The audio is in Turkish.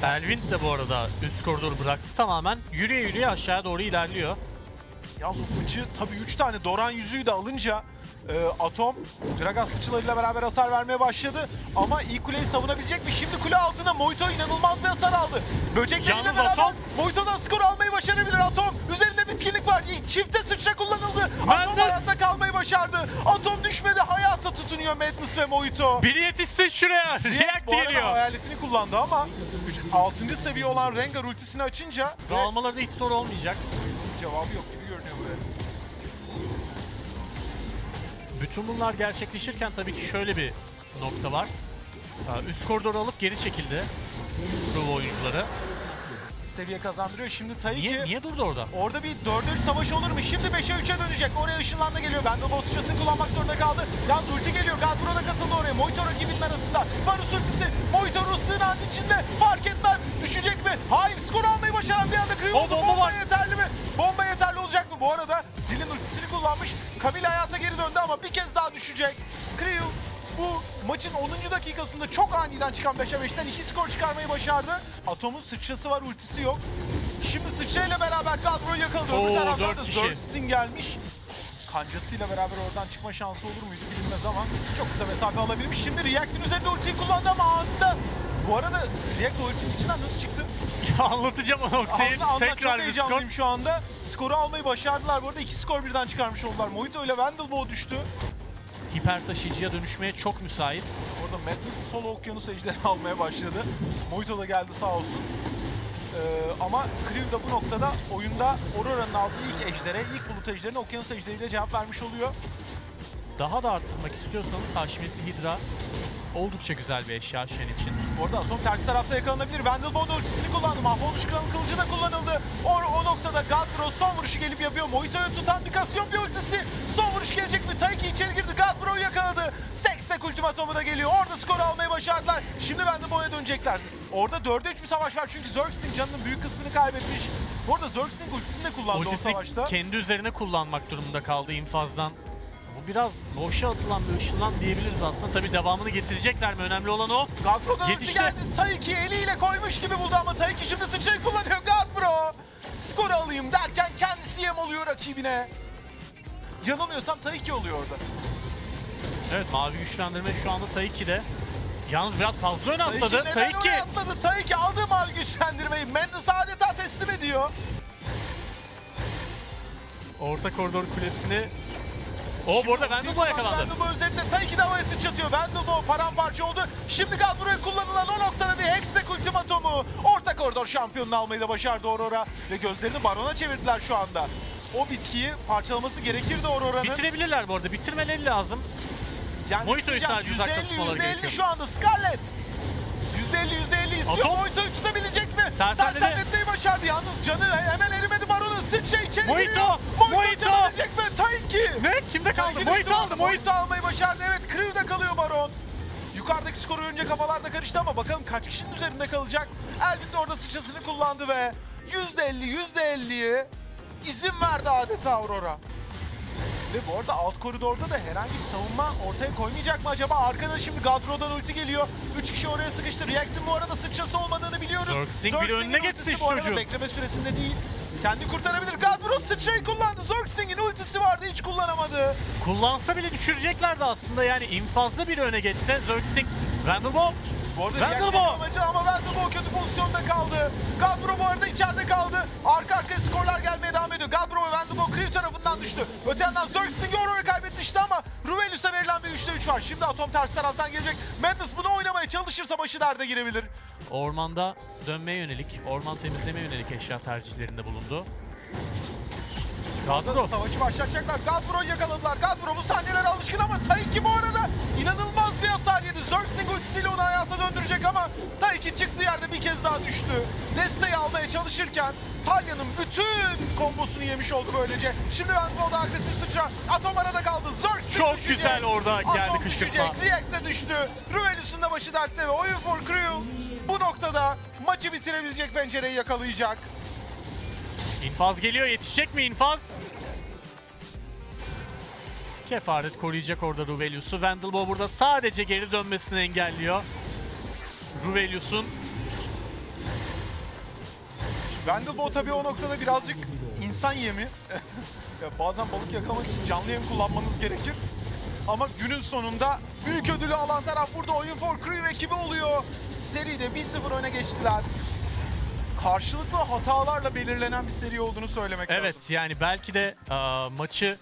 Tailwind de bu arada üst koridoru bıraktı tamamen. Yürüye yürüye aşağıya doğru ilerliyor. Yalnız o fıçı tabii 3 tane Doran yüzüğü de alınca e, Atom Gragas fıçılarıyla beraber hasar vermeye başladı. Ama iyi kuleyi savunabilecek mi? Şimdi kule altında Moito inanılmaz bir hasar aldı. Böcekleriyle Yalnız beraber Atom- Moito'dan skor almayı başarabilir Atom. Üzerinde bitkinlik var. Çifte sıçra kullanıldı. Atom Madness. hayatta kalmayı başardı. Atom düşmedi. Hayata tutunuyor Madness ve Moito. Biri yetişsin şuraya. React bu arada geliyor. hayaletini kullandı ama 6. seviye olan Rengar ultisini açınca ve Almaları da hiç zor olmayacak. cevabı yok gibi görünüyor buraya. Bütün bunlar gerçekleşirken tabii ki şöyle bir nokta var. Aa, Üst koridoru alıp geri çekildi. Prova oyuncuları. Seviye kazandırıyor. Şimdi Taiki Niye, niye durdu orada? Orada bir 4'e 3 savaş olur mu? Şimdi 5'e 3'e dönecek. Oraya ışınlandı geliyor. Vandal sıçrasını kullanmak zorunda kaldı. Yalnız ulti geliyor. Galbro da katıldı oraya. Moito rakibinin arasında. Varus ultisi. Moito sığınağın içinde. Düşecek mi? Hayır. Skor almayı başaran bir anda oldu. bomba Bomba var. yeterli mi? Bomba yeterli olacak mı? Bu arada Zil'in ultisini kullanmış. Kamil hayata geri döndü ama bir kez daha düşecek. Kriyo bu maçın 10. dakikasında çok aniden çıkan 5'e 5'ten 2 skor çıkarmayı başardı. Atom'un sıçrası var, ultisi yok. Şimdi sıçrayla beraber kadroyu yakaladı. Öbür taraftan da kişi. Zergsting gelmiş. Kancasıyla beraber oradan çıkma şansı olur muydu bilinmez ama çok kısa mesafe alabilmiş. Şimdi React'in üzerinde ultiyi kullandı ama anında. Bu arada React ultinin içinden nasıl çıktı? Anlatacağım o noktayı. Anla, anla, çok Tekrar skor. heyecanlıyım şu anda. Skoru almayı başardılar. Bu arada iki skor birden çıkarmış oldular. Mojito ile Vandalbo düştü. Hiper taşıyıcıya dönüşmeye çok müsait. Orada Madness solo okyanus ejderi almaya başladı. Mojito da geldi sağ olsun. Ee, ama Crew da bu noktada oyunda Aurora'nın aldığı ilk ejdere, ilk bulut ejderine okyanus ejderiyle cevap vermiş oluyor. Daha da arttırmak istiyorsanız Haşmetli Hidra oldukça güzel bir eşya Shen için. Bu arada Atom ters tarafta yakalanabilir. Vandal da ultisini kullandı. Mahvolmuş Kral'ın kılıcı da kullanıldı. O, o noktada Gadbro son vuruşu gelip yapıyor. Mojito'yu tutan bir kasyon bir ultisi. Son vuruş gelecek mi? Taiki içeri girdi. Gadbro'yu yakaladı. Sextek ultimatomu da geliyor. Orada skor almayı başardılar. Şimdi Vandalbo'ya dönecekler. Orada 4'e 3 bir savaş var çünkü Zergsting canının büyük kısmını kaybetmiş. Bu arada Zergsting ultisini de kullandı o Ultisini savaşta. kendi üzerine kullanmak durumunda kaldı infazdan. Bu biraz boşa atılan bir ışınlan diyebiliriz aslında. Tabii devamını getirecekler mi? Önemli olan o. Ulti Yetişti. geldi. Taiki eliyle koymuş gibi buldu ama Taiki şimdi sıçrayı kullanıyor. Gadbro skor alayım derken kendisi yem oluyor rakibine. Yanılmıyorsam Taiki oluyor orada. Evet mavi güçlendirme şu anda Taiki'de. Yalnız biraz fazla Taiki atladı. neden Taiki. oraya atladı? Taiki aldığı mavi güçlendirmeyi Mendes adeta teslim ediyor. Orta koridor kulesini... O bu arada Vandalbo yakalandı. Vandalbo üzerinde Taiki de havaya sıçratıyor. Vandalbo paramparça oldu. Şimdi Gadbro'ya kullanılan o noktada bir Hextech ultimatomu. Orta koridor şampiyonunu almayı da başardı Aurora. Ve gözlerini Baron'a çevirdiler şu anda. O bitkiyi parçalaması gerekirdi Aurora'nın. Bitirebilirler bu arada. Bitirmeleri lazım. Yani Mojito'yu sadece uzakta %50, tutmaları %50 gerekiyor. şu anda Scarlett. %50 %50 istiyor. Mojito'yu tutabilecek mi? Sersemledi. Sersemletmeyi başardı. Yalnız canı hemen erimedi Baron'un. Sıçra içeri Mojito, giriyor. Mojito. canabilecek mi? Taiki. Ne? Kimde kaldı? Taiki düştü aldı. Mojito almayı başardı. Evet Kriv'de kalıyor Baron. Yukarıdaki skoru önce kafalarda karıştı ama bakalım kaç kişinin üzerinde kalacak. Elvin de orada sıçrasını kullandı ve %50 %50'yi izin verdi adeta Aurora. Ve bu arada alt koridorda da herhangi bir savunma ortaya koymayacak mı acaba? Arkada şimdi Gadro'dan ulti geliyor. 3 kişi oraya sıkıştı. React'in bu arada sıçrası olmadığını biliyoruz. Zergsting bir önüne geçsin bu arada çocuğun. bekleme süresinde değil. Kendi kurtarabilir. Gadro sıçrayı kullandı. Zergsting'in ultisi vardı hiç kullanamadı. Kullansa bile düşüreceklerdi aslında. Yani infazlı bir öne geçse Zergsting, Vandalbo. Bu arada! React'in amacı ama Kötü pozisyonda kaldı. Gadro bu arada içeride kaldı. Arka arkaya skorlar gelmeye devam ediyor. Gadro ve Vandalbo Kriv tarafından düştü. Öte yandan Zergsting'i oraya kaybetmişti ama Ruvelus'a verilen bir 3'te 3 var. Şimdi Atom ters taraftan gelecek. Madness bunu oynamaya çalışırsa başı derde girebilir. Ormanda dönmeye yönelik, orman temizlemeye yönelik eşya tercihlerinde bulundu. Gadro. Savaşı başlatacaklar. Gadro'yu yakaladılar. Gadro bu sahnelere alışkın ama Taiki bu arada inanılmaz bir hasar yedi. Zergsting ultisiyle onu hayata döndürecek ama Taiki çıktığı yerde bir kez daha düştü. Desteği almaya çalışırken Talya'nın bütün kombosunu yemiş oldu böylece. Şimdi Vandal'da agresif sıçra. Atom arada kaldı. Zergsting Çok düşecek. güzel orada geldi Atom kışkırtma. düşecek. React de düştü. Ruvelus'un da başı dertte ve Oyun for Crew bu noktada maçı bitirebilecek pencereyi yakalayacak. İnfaz geliyor. Yetişecek mi infaz? Kefaret koruyacak orada Ruvelius'u. Vendelbo burada sadece geri dönmesini engelliyor. Ruvelius'un. Vendelbo tabii o noktada birazcık insan yemi. Bazen balık yakalamak için canlı yem kullanmanız gerekir. Ama günün sonunda büyük ödülü alan taraf burada oyun for Crew ekibi oluyor. Seride 1-0 öne geçtiler karşılıklı hatalarla belirlenen bir seri olduğunu söylemek evet, lazım. Evet yani belki de a, maçı